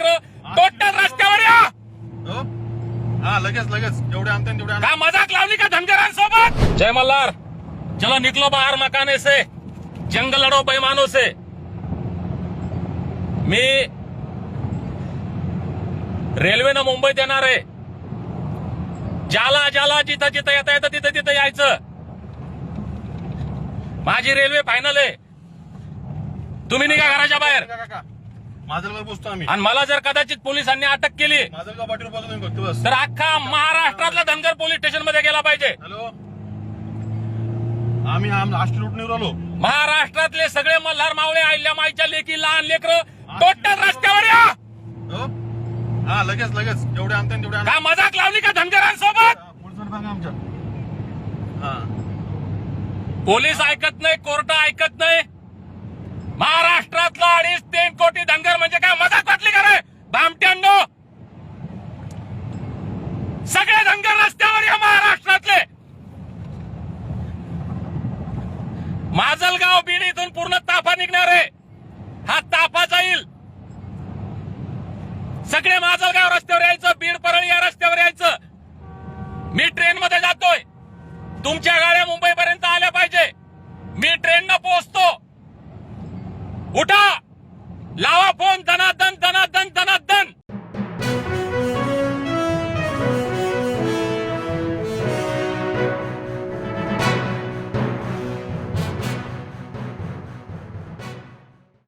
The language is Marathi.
लेकर टोटल रस्त्यावर या. हो? हा? लगेच लगेच. जेवढे आणते तेवढे का मजाक लावली का धनगरांसोबत? जय मल्हार. चलो निकलो बाहेर मकाने से जंग लढो बैमानो से. मी रेल्वेनं मुंबईत येणार आहे. जाला जाला जिथं जिथं येता येतं तिथं तिथं यायचं. माझी रेल्वे फायनल आहे. तुम्ही निघा घराच्या बाहेर. आम्ही. आणि मला जर कदाचित पोलिसांनी अटक केली पाटील फक्त बस. तर अख्खा महाराष्ट्रातला धनगर पोलीस स्टेशनमध्ये गेला पाहिजे. हॅलो? आम्ही आष्टी आलो. महाराष्ट्रातले सगळे मल्हार मावळे आईल्या माईच्या लेकी लहान लेकर टोटल रस्त्यावर या! हो लगेच लगेच. जेवढे आणते तेवढे का मजाक लावली का धनगरांसोबत? आमच्या. हा. पोलीस ऐकत नाही कोर्ट ऐकत नाही. सगळे रस्त्यावर या महाराष्ट्रातले. माजलगाव बीड इथून पूर्ण ताफा निघणार आहे. हा ताफा जाईल. सगळे माजलगाव रस्त्यावर यायचं बीड परळी या रस्त्यावर यायचं. मी ट्रेन मध्ये जातोय. तुमच्या गाड्या मुंबई पर्यंत आल्या पाहिजे. मी ट्रेन न पोहोचतो. उठा. लावा फोन धनात